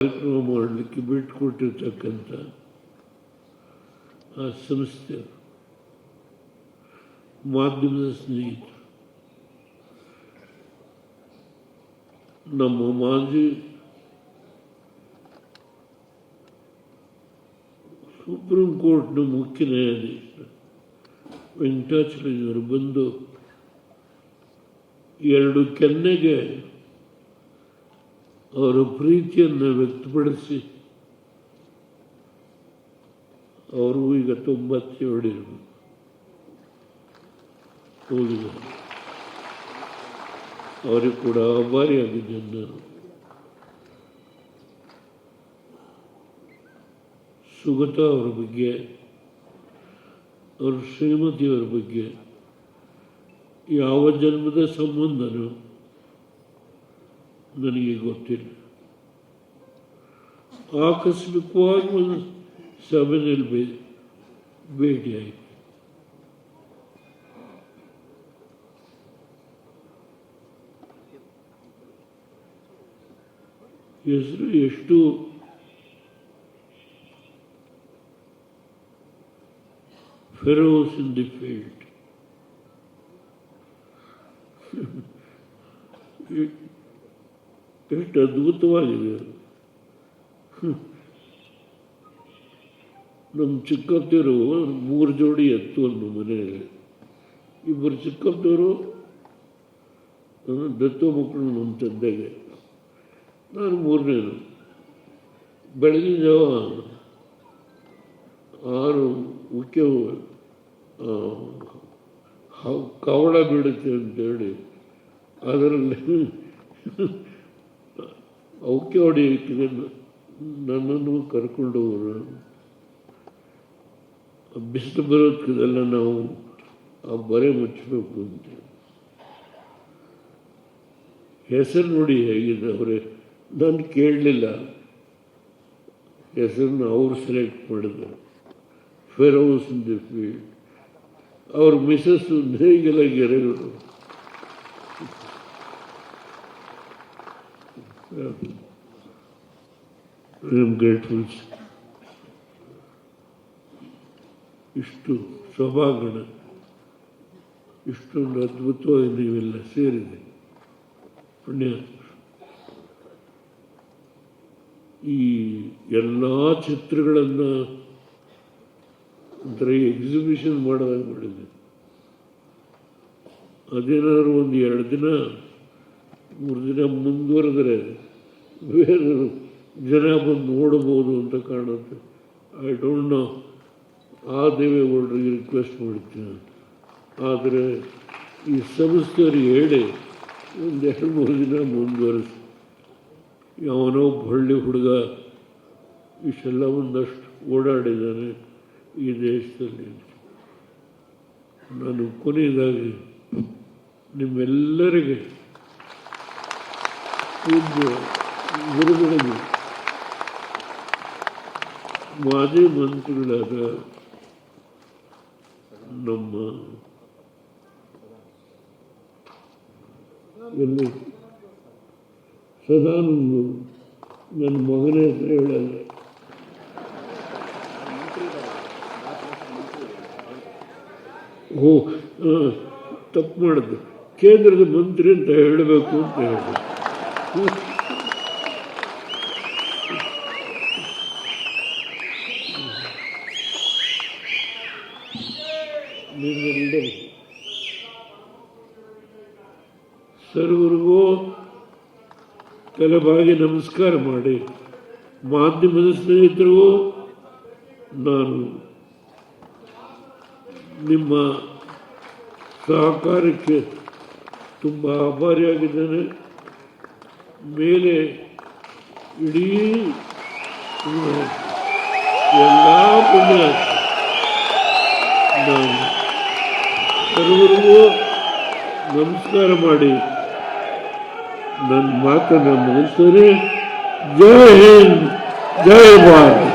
ಕಾರ್ಯಕ್ರಮ ಮಾಡಲಿಕ್ಕೆ ಬಿಟ್ಕೊಟ್ಟಿರ್ತಕ್ಕಂಥ ಆ ಸಂಸ್ಥೆ, ಮಾಧ್ಯಮದ ಸ್ನೇಹಿತರು. ನಮ್ಮ ಮಾಜಿ ಸುಪ್ರೀಂ ಕೋರ್ಟ್ನ ಮುಖ್ಯ ನ್ಯಾಯಾಧೀಶ ವೆಂಕಟಾಚಲಯ್ಯವರು ಬಂದು ಎರಡು ಕೆನ್ನೆಗೆ ಅವರ ಪ್ರೀತಿಯನ್ನು ವ್ಯಕ್ತಪಡಿಸಿ ಅವರು ಈಗ ಇರಬೇಕು. ಹೋಗಿದ್ದಾರೆ. ಅವರಿಗೆ ಕೂಡ ಆಭಾರಿಯಾಗಿದ್ದೇನೆ ನಾನು. ಸುಗತ ಅವರ ಬಗ್ಗೆ, ಅವ್ರ ಶ್ರೀಮತಿಯವರ ಬಗ್ಗೆ ಯಾವ ಜನ್ಮದ ಸಂಬಂಧನೂ ನನಗೆ ಗೊತ್ತಿಲ್ಲ ಆಕಸ್ಮಿಕವಾಗಿ ಒಂದು ಸಭೆಯಲ್ಲಿ ಭೇ ಭೇಟಿಯಾಯಿತು ಹೆಸರು ಎಷ್ಟು ಫೆರೋಸ್ ಇನ್ ದಿ ಫೀಲ್ಡ್ ಎಷ್ಟು ಅದ್ಭುತವಾಗಿದೆ. ನಮ್ಮ ಚಿಕ್ಕಪ್ಪರು ಮೂರು ಜೋಡಿ ಎತ್ತು ನಮ್ಮ ಮನೆಯಲ್ಲಿ ಇಬ್ಬರು ಚಿಕ್ಕಪ್ಪರು ದತ್ತು ಮಕ್ಕಳು ನಮ್ಮ ತಂದೆಗೆ ನಾನು ಮೂರನೇನು ಬೆಳಗಿನ ಜಾವ ಆರು ಮುಖ್ಯ ಕವಳ ಬೀಳುತ್ತೆ ಅಂತೇಳಿ ಅದರಲ್ಲಿ ಅವಕ್ಕೆ ಹೊಡೆಯಕ್ಕೆ ನನ್ನನ್ನು ಕರ್ಕೊಂಡು ಹೋಗೋಣ ಬಿಸಿಲು ಬರೋದಕ್ಕೆಲ್ಲ ನಾವು ಆ ಬರೆ ಮುಚ್ಚಬೇಕು ಅಂತ. ಹೆಸರು ನೋಡಿ ಹೇಗಿದೆ ಅವರೇ. ನಾನು ಕೇಳಲಿಲ್ಲ. ಹೆಸರನ್ನು ಅವರು ಸೆಲೆಕ್ಟ್ ಮಾಡಿದ್ರು. ಫೆರೋಸ್ ಇನ್ ದಿ ಫೀಲ್ಡ್ ಅವ್ರ ಮಿಸಸ್ಸು ನೇಗಿಲ ಗೆರೆಗಳು. ಐ ಆಮ್ ಗ್ರೇಟ್ಫುಲ್ ಇಷ್ಟು ಸಭಾಗಣ, ಇಷ್ಟೊಂದು ಅದ್ಭುತವಾಗಿ ನೀವೆಲ್ಲ ಸೇರಿದೆ. ಪುಣ್ಯ. ಈ ಎಲ್ಲ ಚಿತ್ರಗಳನ್ನು ಒಂಥರ ಎಕ್ಸಿಬಿಷನ್ ಮಾಡೋದಾಗ ಮಾಡಿದೆ. ಅದೇನಾದ್ರು ಒಂದು ಎರಡು ದಿನ, ಮೂರು ದಿನ ಮುಂದುವರೆದ್ರೆ ಬೇರೆ ಜನ ಬಂದು ನೋಡಬಹುದು ಅಂತ ಕಾಣುತ್ತೆ. ಐ ಡೋಂಟ್ ನೋ ಆ ದೇವೇಗೌಡರಿಗೆ ರಿಕ್ವೆಸ್ಟ್ ಮಾಡ್ತೀನಿ. ಆದರೆ ಈ ಸಂಸ್ಥೆಯವ್ರಿಗೆ ಹೇಳಿ ಒಂದು ಎರಡು ಮೂರು ದಿನ ಮುಂದುವರಿಸಿ. ಯಾವನೋ ಹಳ್ಳಿ ಹುಡುಗ ಇಷ್ಟೆಲ್ಲ ಒಂದಷ್ಟು ಓಡಾಡಿದ್ದಾನೆ ಈ ದೇಶದಲ್ಲಿ ನಾನು ಕೊನೆಯದಾಗಿ ನಿಮ್ಮೆಲ್ಲರಿಗೆ ಒಂದು ಗುರುಗಳಿಗೆ ಮಾಜಿ ಮಂತ್ರಿಗಳಾದ ನಮ್ಮ ಎಲ್ಲಿ ಸದಾನಂದ ನನ್ನ ಮಗನ ಹೆಸರು ಹೇಳಲ್ಲ. ಓ ತಪ್ಪು ಮಾಡಿದ್ದು. ಕೇಂದ್ರದ ಮಂತ್ರಿ ಅಂತ ಹೇಳಬೇಕು ಅಂತ ಹೇಳಿದೆ ಸರ್ವರಿಗೂ ತಲೆಬಾಗಿ ನಮಸ್ಕಾರ ಮಾಡಿ. ಮಾಧ್ಯಮದ ಸ್ನೇಹಿತರಿಗೂ ನಾನು ನಿಮ್ಮ ಸಹಕಾರಕ್ಕೆ ತುಂಬ ಆಭಾರಿಯಾಗಿದ್ದೇನೆ. ಮೇಲೆ ಇಡೀ ಎಲ್ಲ ಪುಣ್ಯ ನಾನು ಸರ್ವರಿಗೂ ನಮಸ್ಕಾರ ಮಾಡಿ ನನ್ನ ಮಾತನ್ನು ಮುಗಿಸ್ತೇನೆ. ಜೈ ಹಿಂದ್ ಜೈ ಭಾರತ್.